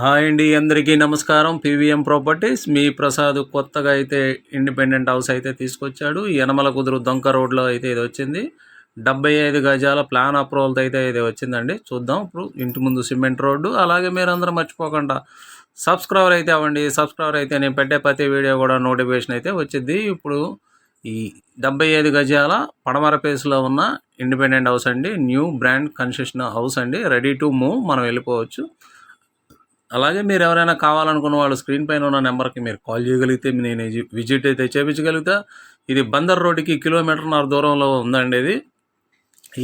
Hi అండి అందరికీ నమస్కారం. పీవీఎం ప్రాపర్టీస్ మీ ప్రసాద్ కొత్తగా అయితే ఇండిపెండెంట్ హౌస్ అయితే తీసుకొచ్చాడు. యనమల కుదురు దొంక రోడ్లో అయితే ఇది వచ్చింది. డెబ్బై ఐదు గజాల ప్లాన్ అప్రూవల్తో అయితే ఇది వచ్చిందండి. చూద్దాం ఇప్పుడు ఇంటి ముందు సిమెంట్ రోడ్డు. అలాగే మీరందరూ మర్చిపోకుండా సబ్స్క్రైబర్ అయితే అవ్వండి. సబ్స్క్రైబర్ అయితే నేను పెట్టే ప్రతి వీడియో కూడా నోటిఫికేషన్ అయితే వచ్చింది. ఇప్పుడు ఈ డెబ్బై ఐదు గజాల పడమర పేస్లో ఉన్న ఇండిపెండెంట్ హౌస్ అండి. న్యూ బ్రాండ్ కన్స్ట్రక్షన్ హౌస్ అండి. Ready to move. మనం వెళ్ళిపోవచ్చు. అలాగే మీరు ఎవరైనా కావాలనుకున్న వాళ్ళు స్క్రీన్ పైన ఉన్న నెంబర్కి మీరు కాల్ చేయగలిగితే నేను విజిట్ అయితే చేయించగలుగుతా ఇది బందర్ రోడ్డుకి కిలోమీటర్న్నర దూరంలో ఉందండి ఇది.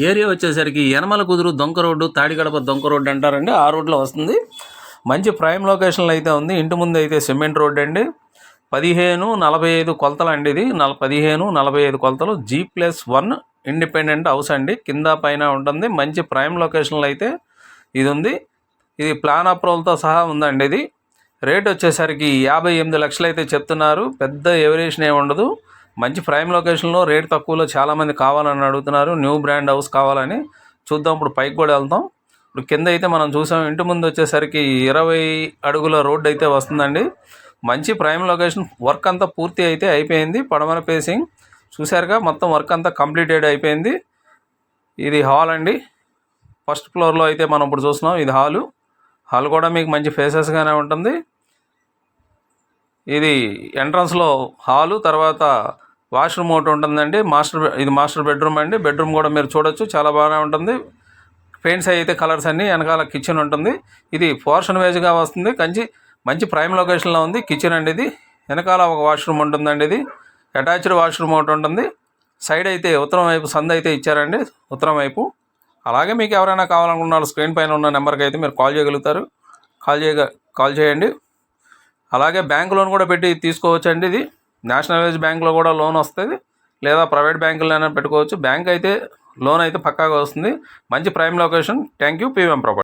ఏరియా వచ్చేసరికి యనమల కుదురు దొంక రోడ్డు తాడిగడప దొంక రోడ్డు అంటారండి. ఆ రోడ్లో వస్తుంది. మంచి ప్రైమ్ లొకేషన్లో అయితే ఉంది. ఇంటి ముందు అయితే సిమెంట్ రోడ్ అండి. పదిహేను నలభై ఐదు కొలతలు అండి ఇది. నల పదిహేను నలభై ఐదు కొలతలు. G plus one independent house అండి. కింద పైన ఉంటుంది. మంచి ప్రైమ్ లొకేషన్లో అయితే ఇది ఉంది. ఇది ప్లాన్ అప్రూవల్తో సహా ఉందండి ఇది. రేట్ వచ్చేసరికి యాభై ఎనిమిది లక్షలు అయితే చెప్తున్నారు. పెద్ద ఎవరేషన్ ఏమి ఉండదు. మంచి ప్రైమ్ లొకేషన్లో రేట్ తక్కువలో చాలామంది కావాలని అడుగుతున్నారు. న్యూ బ్రాండ్ హౌస్ కావాలని చూద్దాం. ఇప్పుడు పైకి కూడా వెళ్తాం. ఇప్పుడు కింద అయితే మనం చూసాం. ఇంటి ముందు వచ్చేసరికి ఇరవై అడుగుల రోడ్డు అయితే వస్తుందండి. మంచి ప్రైమ్ లొకేషన్. వర్క్ అంతా పూర్తి అయితే అయిపోయింది. పడమర పేసింగ్. చూసారుగా మొత్తం వర్క్ అంతా కంప్లీటెడ్ అయిపోయింది. ఇది హాల్ అండి. ఫస్ట్ ఫ్లోర్లో అయితే మనం ఇప్పుడు చూస్తున్నాం. ఇది హాలు. హాల్ కూడా మీకు మంచి ఫేసెస్గానే ఉంటుంది. ఇది ఎంట్రన్స్లో హాలు తర్వాత వాష్రూమ్ ఒకటి ఉంటుందండి. మాస్టర్ ఇది మాస్టర్ బెడ్రూమ్ అండి. బెడ్రూమ్ కూడా మీరు చూడొచ్చు చాలా బాగానే ఉంటుంది. పెయింట్స్ అయితే కలర్స్ అన్ని వెనకాల కిచెన్ ఉంటుంది. ఇది పోర్షన్ వేజ్గా వస్తుంది. కంచి మంచి ప్రైమ్ లొకేషన్లో ఉంది కిచెన్ అండి ఇది. వెనకాల ఒక వాష్రూమ్ ఉంటుందండి ఇది. అటాచ్డ్ వాష్రూమ్ ఒకటి ఉంటుంది. సైడ్ అయితే ఉత్తరం వైపు సంద అయితే ఇచ్చారండి. ఉత్తరం వైపు. అలాగే మీకు ఎవరైనా కావాలనుకున్న స్క్రీన్ పైన ఉన్న నెంబర్కి అయితే మీరు కాల్ చేయగలుగుతారు. కాల్ చేయగ కాల్ చేయండి. అలాగే బ్యాంక్ లోన్ కూడా పెట్టి తీసుకోవచ్చండి ఇది. నేషనలైజ్ బ్యాంక్లో కూడా లోన్ వస్తుంది. లేదా ప్రైవేట్ బ్యాంకులైనా పెట్టుకోవచ్చు. బ్యాంక్ అయితే లోన్ అయితే పక్కాగా వస్తుంది. మంచి prime location. Thank you PVM property.